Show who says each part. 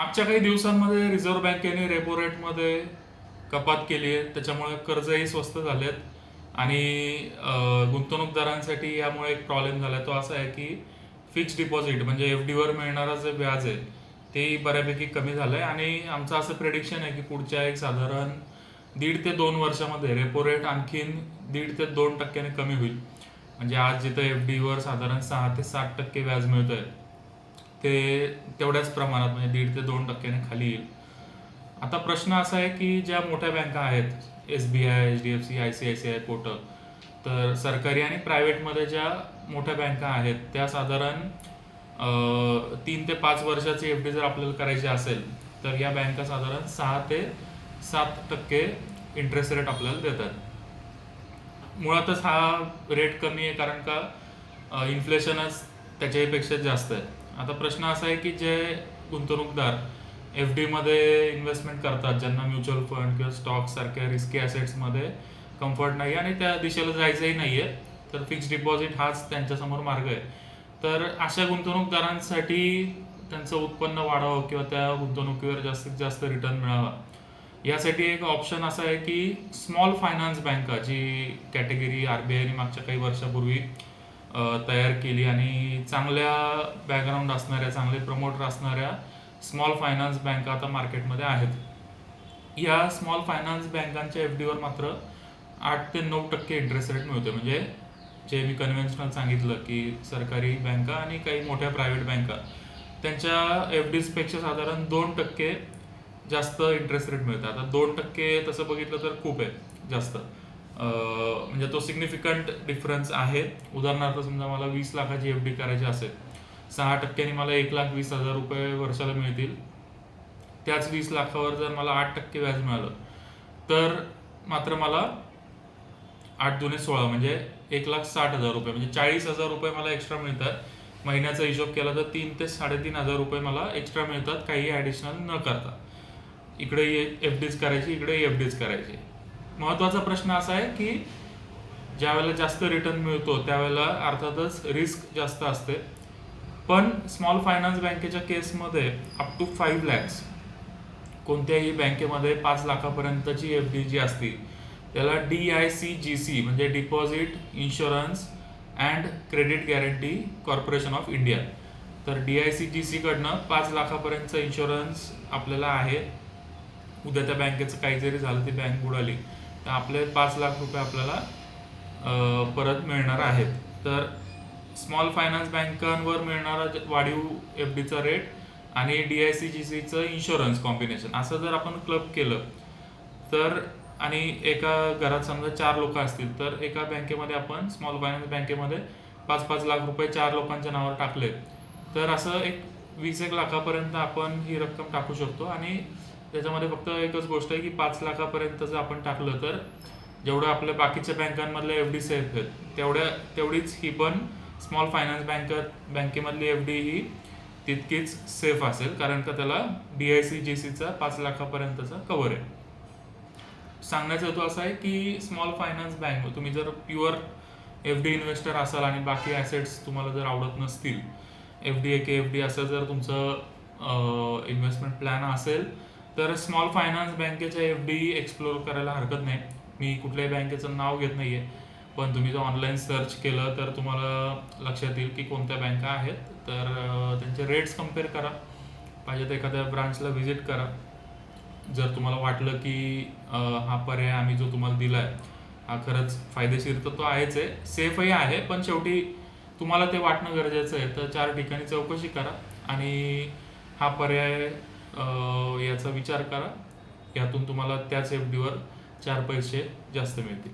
Speaker 1: मागच्या काही दिवसांमध्ये रिझर्व्ह बँकेने रेपो रेटमध्ये कपात केली आहे. त्याच्यामुळे कर्जही स्वस्त झालेत आणि गुंतवणूकदारांसाठी यामुळे एक प्रॉब्लेम झाला तो असा आहे की फिक्स डिपॉझिट म्हणजे एफ डीवर मिळणारं जे व्याज आहे ते बऱ्यापैकी कमी झालं आहे आणि आमचं असं प्रेडिक्शन आहे की पुढच्या एक साधारण दीड ते दोन वर्षामध्ये रेपो रेट आणखीन दीड ते दोन टक्क्याने कमी होईल. म्हणजे आज जिथं एफ डीवर साधारण सहा ते सात टक्के व्याज मिळतंय ते तेवढ्याच प्रमाणात म्हणजे दीड ते दोन टक्क्याने खाली येईल. आता प्रश्न असा आहे की ज्या मोठ्या बँका आहेत S B I H D F C I C I C I Kotak तर सरकारी आणि प्रायव्हेटमध्ये ज्या मोठ्या बँका आहेत त्या साधारण तीन ते पाच वर्षाची एफ डी जर आपल्याला करायची असेल तर या बँका साधारण सहा ते सात टक्के इंटरेस्ट रेट आपल्याला देतात. मुळातच हा रेट कमी आहे कारण का इन्फ्लेशनच त्याच्याहीपेक्षा जास्त आहे. आता प्रश्न असा आहे की जे गुंतवणूकदार एफमध्ये इन्व्हेस्टमेंट करतात ज्यांना म्युच्युअल फंड किंवा स्टॉक सारख्या रिस्की मध्ये कम्फर्ट नाही आणि त्या दिशेला जायचंही नाहीये तर फिक्स डिपॉझिट हाच त्यांच्यासमोर मार्ग आहे. तर अशा गुंतवणूकदारांसाठी त्यांचं उत्पन्न वाढावं किंवा त्या गुंतवणुकीवर जास्तीत जास्त रिटर्न मिळावा यासाठी एक ऑप्शन असा आहे की स्मॉल फायनान्स बँका जी कॅटेगरी आर बी आयने मागच्या काही वर्षापूर्वी तयार केली आणि चांगल्या बॅकग्राऊंड असणाऱ्या चांगले प्रमोटर असणाऱ्या स्मॉल फायनान्स बँका आता मार्केटमध्ये आहेत. या स्मॉल फायनान्स बँकांच्या एफ डीवर मात्र आठ ते नऊ टक्के इंटरेस्ट रेट मिळते म्हणजे जे मी कन्व्हेन्शनल सांगितलं की सरकारी बँका आणि काही मोठ्या प्रायव्हेट बँका त्यांच्या एफ डीजपेक्षा साधारण दोन टक्के जास्त इंटरेस्ट रेट मिळतं आता दोन टक्के तसं बघितलं तर खूप आहे जास्त. म्हणजे तो सिग्निफिकंट डिफरन्स आहे. उदाहरणार्थ समजा मला वीस लाखाची एफ डी करायची असेल सहा टक्क्यांनी मला एक लाख वीस हजार रुपये वर्षाला मिळतील. त्याच वीस लाखावर जर मला आठ टक्के व्याज मिळालं तर मात्र मला आठ दोन्ही सोळा म्हणजे एक लाख साठ हजार रुपये म्हणजे चाळीस हजार रुपये मला एक्स्ट्रा मिळतात. महिन्याचा हिशोब केला तर तीन ते साडेतीन हजार रुपये मला एक्स्ट्रा मिळतात काही ॲडिशनल न करता. इकडे एफ डीज करायची इकडे एफ डीज करायची. महत्त्वाचा प्रश्न असा आहे की ज्या वेळेला जास्त रिटर्न मिळतो त्यावेळेला अर्थातच रिस्क जास्त असते. पण स्मॉल फायनान्स बँकेच्या केसमध्ये अप टू फाईव्ह लॅक्स कोणत्याही बँकेमध्ये पाच लाखापर्यंतची एफ डी जी असती त्याला D I C G C म्हणजे deposit insurance and credit guarantee corporation of India तर डी आय सी जी सीकडनं पाच लाखापर्यंतचा इन्शुरन्स आपल्याला आहे. उद्या त्या बँकेचं काही जरी झालं ती बँक बुडाली. तर आपले पाच लाख रुपये आपल्याला परत मिळणार आहेत. तर स्मॉल फायनान्स बँकांवर मिळणारा ज- वाढीव एफ डीचा रेट आणि डी आय सी जी सीचं इन्शुरन्स कॉम्बिनेशन असं जर आपण क्लब केलं तर आणि एका घरात समजा चार लोक असतील तर एका बँकेमध्ये आपण स्मॉल फायनान्स बँकेमध्ये पाच पाच लाख रुपये चार लोकांच्या नावावर टाकले तर असं एक वीस एक लाखापर्यंत आपण ही रक्कम टाकू शकतो आणि त्याच्यामध्ये फक्त एकच गोष्ट आहे की पाच लाखापर्यंत जर आपण टाकलं तर जेवढं आपल्या बाकीच्या बँकांमधल्या एफ डी सेफ आहेत तेवढ्या तेवढीच ही पण स्मॉल फायनान्स बँक बँकेमधली एफ डी ही तितकीच सेफ असेल कारण का त्याला डी आय सी जी सीचा पाच लाखापर्यंतचा कव्हर आहे. सांगण्याचा हेतू असा आहे की स्मॉल फायनान्स बँक तुम्ही जर प्युअर एफ डी इन्व्हेस्टर असाल आणि बाकी ॲसेट्स तुम्हाला जर आवडत नसतील F D A K F D असं जर तुमचं इन्व्हेस्टमेंट प्लॅन असेल तर स्मॉल फायनान्स बँकेच्या एफ डी एक्सप्लोर करायला हरकत नाही. मी कुठल्याही बँकेचं नाव घेत नाही आहे पण तुम्ही जर ऑनलाईन सर्च केलं तर तुम्हाला लक्षात येईल की कोणत्या बँका आहेत. तर त्यांचे रेट्स कंपेअर करा. पाहिजे तर एखाद्या ब्रांचला व्हिजिट करा. जर तुम्हाला वाटलं की हा पर्याय आम्ही जो तुम्हाला दिला आहे हा खरंच फायदेशीर तर तो आहेच आहे. सेफही आहे पण शेवटी तुम्हाला ते वाटणं गरजेचं आहे. तर चार ठिकाणी चौकशी करा आणि हा पर्याय याचा विचार करा. यातून तुम्हाला त्याच एफ डीवर चार पैसे जास्त मिळतील.